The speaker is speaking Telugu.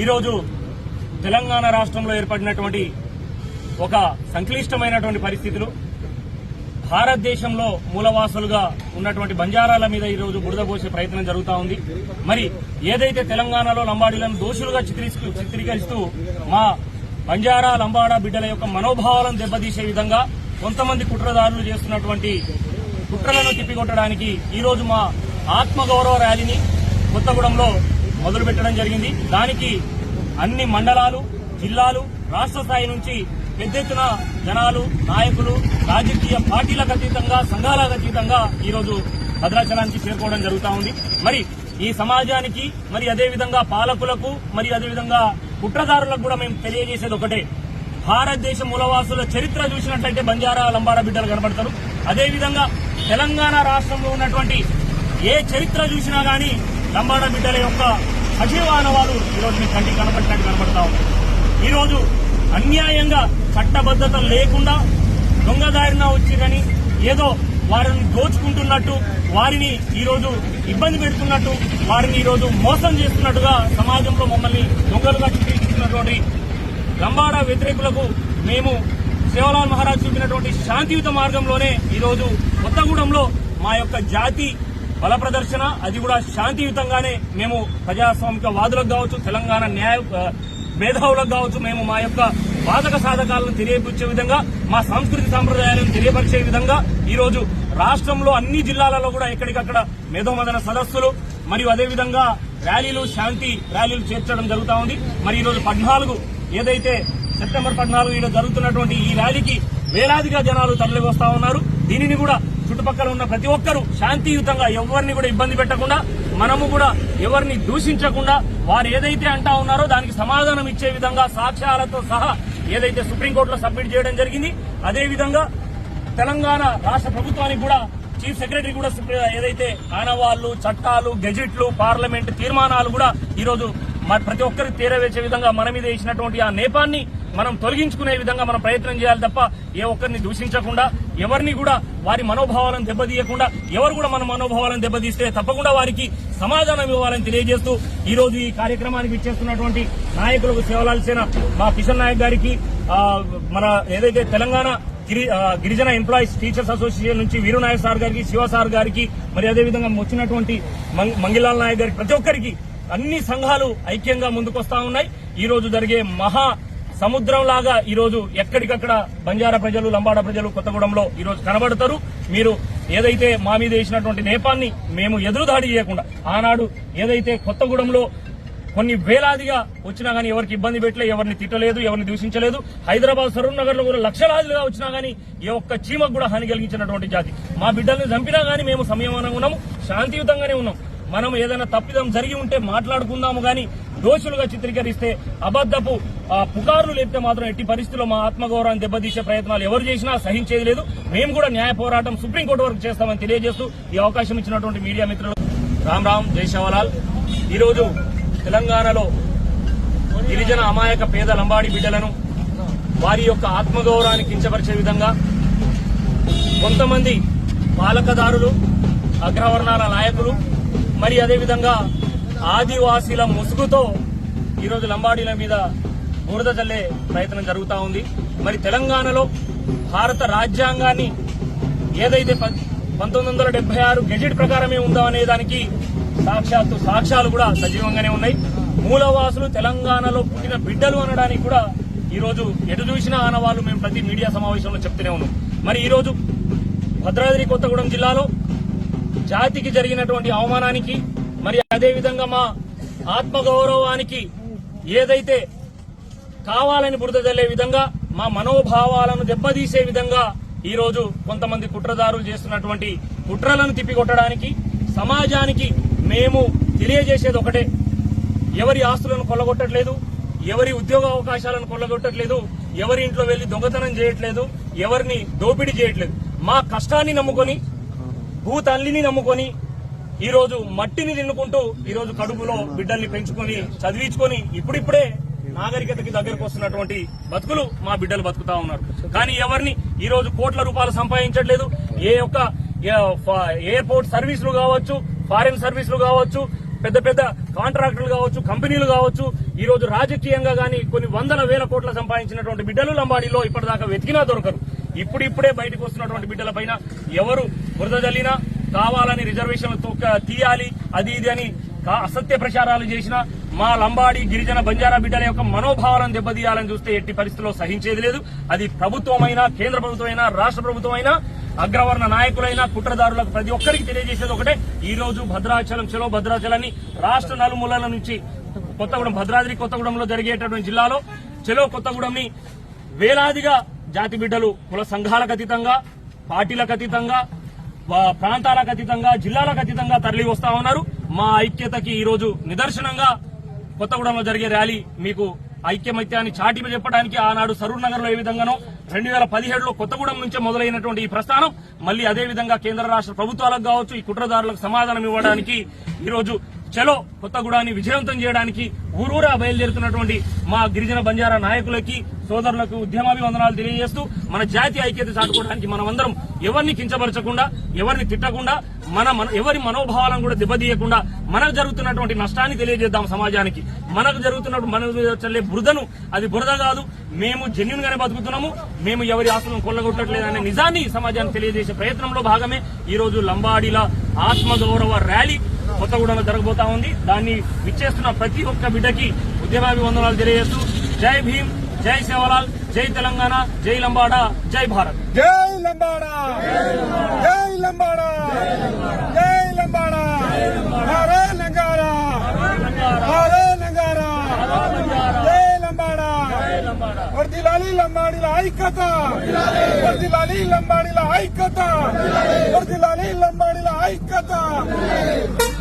ఈరోజు తెలంగాణ రాష్ట్రంలో ఏర్పడినటువంటి ఒక సంక్లిష్టమైనటువంటి పరిస్థితులు. భారతదేశంలో మూలవాసులుగా ఉన్నటువంటి బంజారాల మీద ఈరోజు బురద పోసే ప్రయత్నం జరుగుతూ ఉంది. మరి ఏదైతే తెలంగాణలో లంబాడీలను దోషులుగా చిత్రీకరిస్తూ మా బంజారా లంబాడా బిడ్డల యొక్క మనోభావాలను దెబ్బతీసే విధంగా కొంతమంది కుట్రదారులు చేస్తున్నటువంటి కుట్రలను తిప్పికొట్టడానికి ఈరోజు మా ఆత్మగౌరవ ర్యాలీని కొత్తగూడెంలో మొదలు పెట్టడం జరిగింది. దానికి అన్ని మండలాలు జిల్లాలు రాష్ట్ర స్థాయి నుంచి పెద్ద ఎత్తున జనాలు నాయకులు రాజకీయ పార్టీలకు అతీతంగా సంఘాలకు అతీతంగా ఈరోజు భద్రాచలానికి చేరుకోవడం జరుగుతూ ఉంది. మరి ఈ సమాజానికి మరి అదేవిధంగా పాలకులకు మరి అదేవిధంగా కుట్రదారులకు కూడా మేము తెలియజేసేది ఒకటే. భారతదేశ మూలవాసుల చరిత్ర చూసినట్లయితే బంజారా లంబార బిడ్డలు కనబడతారు. అదేవిధంగా తెలంగాణ రాష్ట్రంలో ఉన్నటువంటి ఏ చరిత్ర చూసినా గానీ లంబాడ బిడ్డల యొక్క సజీవానవాలు ఈరోజు మీ కంటికి కనపడినట్టు కనబడతా ఉన్నాయి ఈరోజు అన్యాయంగా చట్టబద్ధత లేకుండా దొంగదారిన వచ్చిరని ఏదో వారిని దోచుకుంటున్నట్టు వారిని ఈరోజు ఇబ్బంది పెడుతున్నట్టు వారిని ఈరోజు మోసం చేస్తున్నట్టుగా సమాజంలో మమ్మల్ని దొంగలుగా చిత్రీకరిస్తున్నటువంటి లంబాడ వ్యతిరేకులకు మేము శివలాల్ మహారాజ్ చూపినటువంటి శాంతియుత మార్గంలోనే ఈరోజు కొత్తగూడెంలో మా యొక్క జాతి బల ప్రదర్శన అది కూడా శాంతియుతంగానే మేము ప్రజాస్వామిక వాదులకు కావచ్చు తెలంగాణ న్యాయ మేధావులకు కావచ్చు మేము మా యొక్క బాధక సాధకాలను తెలియపరిచే విధంగా మా సంస్కృతి సాంప్రదాయాలను తెలియపరిచే విధంగా ఈరోజు రాష్ట్రంలో అన్ని జిల్లాలలో కూడా ఎక్కడికక్కడ మేధోమదన సదస్సులు మరియు అదేవిధంగా ర్యాలీలు శాంతి ర్యాలీలు చేర్చడం జరుగుతూ ఉంది. మరి ఈరోజు పద్నాలుగు ఏదైతే సెప్టెంబర్ పద్నాలుగు ఈరోజు జరుగుతున్నటువంటి ఈ ర్యాలీకి వేలాదిగా జనాలు తరలివస్తా ఉన్నారు. దీనిని కూడా చుట్టుపక్కల ఉన్న ప్రతి ఒక్కరూ శాంతియుతంగా ఎవరిని కూడా ఇబ్బంది పెట్టకుండా మనము కూడా ఎవరిని దూషించకుండా వారు ఏదైతే అంటా ఉన్నారో దానికి సమాధానం ఇచ్చే విధంగా సాక్ష్యాలతో సహా ఏదైతే సుప్రీంకోర్టులో సబ్మిట్ చేయడం జరిగింది అదేవిధంగా తెలంగాణ రాష్ట్ర ప్రభుత్వానికి కూడా చీఫ్ సెక్రటరీ కూడా ఏదైతే ఆనవాళ్ళు చట్టాలు గెజిట్లు పార్లమెంట్ తీర్మానాలు కూడా ఈరోజు మరి ప్రతి ఒక్కరికి తీరవేసే విధంగా మన మీద ఇచ్చినటువంటి ఆ నేపాన్ని మనం తొలగించుకునే విధంగా మనం ప్రయత్నం చేయాలి తప్ప ఏ ఒక్కరిని దూషించకుండా ఎవరిని కూడా వారి మనోభావాలను దెబ్బతీయకుండా ఎవరు కూడా మన మనోభావాలను దెబ్బతీస్తే తప్పకుండా వారికి సమాధానం ఇవ్వాలని తెలియజేస్తూ ఈ రోజు ఈ కార్యక్రమానికి ఇచ్చేస్తున్నటువంటి నాయకులకు సేవలాల్సిన మా కిషన్ నాయక్ గారికి మన ఏదైతే తెలంగాణ గిరి గిరిజన ఎంప్లాయీస్ టీచర్స్ అసోసియేషన్ నుంచి వీరు నాయక్ సార్ గారికి శివ సార్ గారికి మరి అదేవిధంగా వచ్చినటువంటి మంగిలాల్ నాయక్ గారికి ప్రతి ఒక్కరికి అన్ని సంఘాలు ఐక్యంగా ముందుకొస్తా ఉన్నాయి. ఈ రోజు జరిగే మహా సముద్రం లాగా ఎక్కడికక్కడ బంజారా ప్రజలు లంబాడ ప్రజలు కొత్తగూడెంలో ఈరోజు కనబడతారు. మీరు ఏదైతే మా మీద వేసినటువంటి నేపాన్ని మేము ఎదురుదాడి చేయకుండా ఆనాడు ఏదైతే కొత్తగూడెంలో కొన్ని వేలాదిగా వచ్చినా గానీ ఎవరికి ఇబ్బంది పెట్టలే ఎవరిని తిట్టలేదు ఎవరిని దూషించలేదు హైదరాబాద్ సరూర్ నగర్లో కూడా లక్షలాదిగా వచ్చినా గానీ ఏ ఒక్క చీమకు కూడా హాని కలిగించినటువంటి జాతి. మా బిడ్డల్ని చంపినా గానీ మేము సంయమనంగా ఉన్నాము శాంతియుతంగానే ఉన్నాం. మనం ఏదైనా తప్పిదం జరిగి ఉంటే మాట్లాడుకుందాము కానీ దోషులుగా చిత్రీకరిస్తే అబద్దపు ఆ, పుకార్లు లేపితే మాత్రం ఎట్టి పరిస్థితుల్లో మా ఆత్మగౌరవాన్ని దెబ్బతీసే ప్రయత్నాలు ఎవరు చేసినా సహించేది లేదు. మేము కూడా న్యాయ పోరాటం సుప్రీంకోర్టు వరకు చేస్తామని తెలియజేస్తూ ఈ అవకాశం ఇచ్చినటువంటి మీడియా మిత్రులు రామ్ రామ్ జై శివలాల్ ఈరోజు తెలంగాణలో గిరిజన అమాయక పేద లంబాడి బిడ్డలను వారి యొక్క ఆత్మగౌరవాన్ని కించపరిచే విధంగా కొంతమంది పాలకదారులు అగ్రవర్ణాల నాయకులు మరి అదేవిధంగా ఆదివాసీల ముసుగుతో ఈరోజు లంబాడీల మీద బురద చల్లే ప్రయత్నం జరుగుతూ ఉంది. మరి తెలంగాణలో భారత రాజ్యాంగాన్ని ఏదైతే ప- పంతొమ్మిది వందల డెబ్బై ఆరు గెజిట్ ప్రకారమే ఉందా అనే దానికి సాక్షాత్తు సాక్ష్యాలు కూడా సజీవంగానే ఉన్నాయి. మూలవాసులు తెలంగాణలో పుట్టిన బిడ్డలు అనడానికి కూడా ఈరోజు ఎటు చూసినా ఆనవాళ్ళు మేము ప్రతి మీడియా సమావేశంలో చెప్తూనే ఉన్నాం. మరి ఈరోజు భద్రాద్రి కొత్తగూడెం జిల్లాలో జాతికి జరిగినటువంటి అవమానానికి మరి అదేవిధంగా మా ఆత్మగౌరవానికి ఏదైతే కావాలని బురద విధంగా మా మనోభావాలను దెబ్బతీసే విధంగా ఈరోజు కొంతమంది కుట్రదారులు చేస్తున్నటువంటి కుట్రలను తిప్పికొట్టడానికి సమాజానికి మేము తెలియజేసేది ఒకటే. ఎవరి ఆస్తులను కొల్లగొట్టట్లేదు ఎవరి ఉద్యోగ అవకాశాలను కొల్లగొట్టట్లేదు ఎవరి ఇంట్లో వెళ్ళి దొంగతనం చేయట్లేదు ఎవరిని దోపిడీ చేయట్లేదు. మా కష్టాన్ని నమ్ముకొని భూతల్లిని నమ్ముకొని ఈరోజు మట్టిని తిన్నుకుంటూ ఈరోజు కడుపులో బిడ్డల్ని పెంచుకొని చదివించుకొని ఇప్పుడిప్పుడే నాగరికతకి దగ్గరకు వస్తున్నటువంటి బతుకులు మా బిడ్డలు బతుకుతా ఉన్నారు. కానీ ఎవరిని ఈరోజు కోట్ల రూపాయలు సంపాదించట్లేదు. ఏ యొక్క ఎయిర్పోర్ట్ సర్వీసులు కావచ్చు ఫారిన్ సర్వీసులు కావచ్చు పెద్ద పెద్ద కాంట్రాక్టర్లు కావచ్చు కంపెనీలు కావచ్చు ఈ రోజు రాజకీయంగా గాని కొన్ని వందల వేల కోట్ల సంపాదించినటువంటి బిడ్డలు లంబాడీలో ఇప్పటిదాకా వెతికినా దొరకరు. ఇప్పుడిప్పుడే బయటకు వస్తున్నటువంటి బిడ్డలపైన ఎవరు బురద జల్లినా కావాలని రిజర్వేషన్లు తీయాలి అది ఇది అని అసత్య ప్రచారాలు చేసిన మా లంబాడి గిరిజన బంజారా బిడ్డల యొక్క మనోభావాలను దెబ్బతీయాలని చూస్తే ఎట్టి పరిస్థితుల్లో సహించేది లేదు. అది ప్రభుత్వమైనా కేంద్ర ప్రభుత్వమైనా రాష్ట్ర ప్రభుత్వమైనా అగ్రవర్ణ నాయకులైన కుట్రదారులకు ప్రతి ఒక్కరికి తెలియజేసేది ఒకటే. ఈ రోజు భద్రాచలం చెలో భద్రాచలాన్ని రాష్ట్ర నలుమూలల నుంచి కొత్తగూడెం భద్రాద్రి కొత్తగూడెంలో జరిగేటటువంటి జిల్లాలో చెలో కొత్తగూడెంని వేలాదిగా జాతి బిడ్డలు కుల సంఘాలకు అతీతంగా పార్టీలకు అతీతంగా ప్రాంతాలకు అతీతంగా జిల్లాలకు అతీతంగా తరలి వస్తా ఉన్నారు. మా ఐక్యతకి ఈ రోజు నిదర్శనంగా కొత్తగూడెంలో జరిగే ర్యాలీ మీకు ఐక్యమత్యాన్ని చాటి చెప్పడానికి ఆనాడు సరూర్ నగర్లో ఏ విధంగానో రెండు వేల పదిహేడులో కొత్తగూడెం నుంచే మొదలైనటువంటి ఈ ప్రస్థానం మళ్ళీ అదే విధంగా కేంద్ర రాష్ట్ర ప్రభుత్వాలకు కావచ్చు ఈ కుట్రదారులకు సమాధానం ఇవ్వడానికి ఈ రోజు చలో కొత్తగూడాన్ని విజయవంతం చేయడానికి ఊరూరా బయలుదేరుతున్నటువంటి మా గిరిజన బంజారా నాయకులకి సోదరులకు ఉద్యమాభివందనాలు తెలియజేస్తూ మన జాతి ఐక్యత చాటుకోవడానికి మనమందరం ఎవరిని కించపరచకుండా ఎవరిని తిట్టకుండా మన మన ఎవరి మనోభావాలను కూడా దెబ్బతీయకుండా మనకు జరుగుతున్నటువంటి నష్టాన్ని తెలియజేద్దాం సమాజానికి. మనకు జరుగుతున్నటువంటి మన చల్లే బురదను అది బురద కాదు. మేము జెన్యున్ గానే బతుకుతున్నాము. మేము ఎవరి ఆస్తులను అనే నిజాన్ని సమాజానికి తెలియజేసే ప్రయత్నంలో భాగమే ఈ రోజు లంబాడీల ఆత్మగౌరవ ర్యాలీ. కొత్తగూడలో జరగబోతా ఉంది. దాన్ని విచ్చేస్తున్న ప్రతి ఒక్క బిడ్డకి ఉద్యమాభివందనాలు తెలియజేస్తూ జై భీమ్ జై సేవలాల్ జై తెలంగాణ జై లంబాడా జై భారత్. జై లంబాడా! జై లంబాడా! జై లంబాడా! హరే నంగారా హరే నంగారా జై లంబాడా! వర్దిలాలి లంబాడిల ఐక్యత! వర్దిలాలి లంబాడిల ఐక్యత! వర్దిలాలి లంబాడిల ఐక్యత!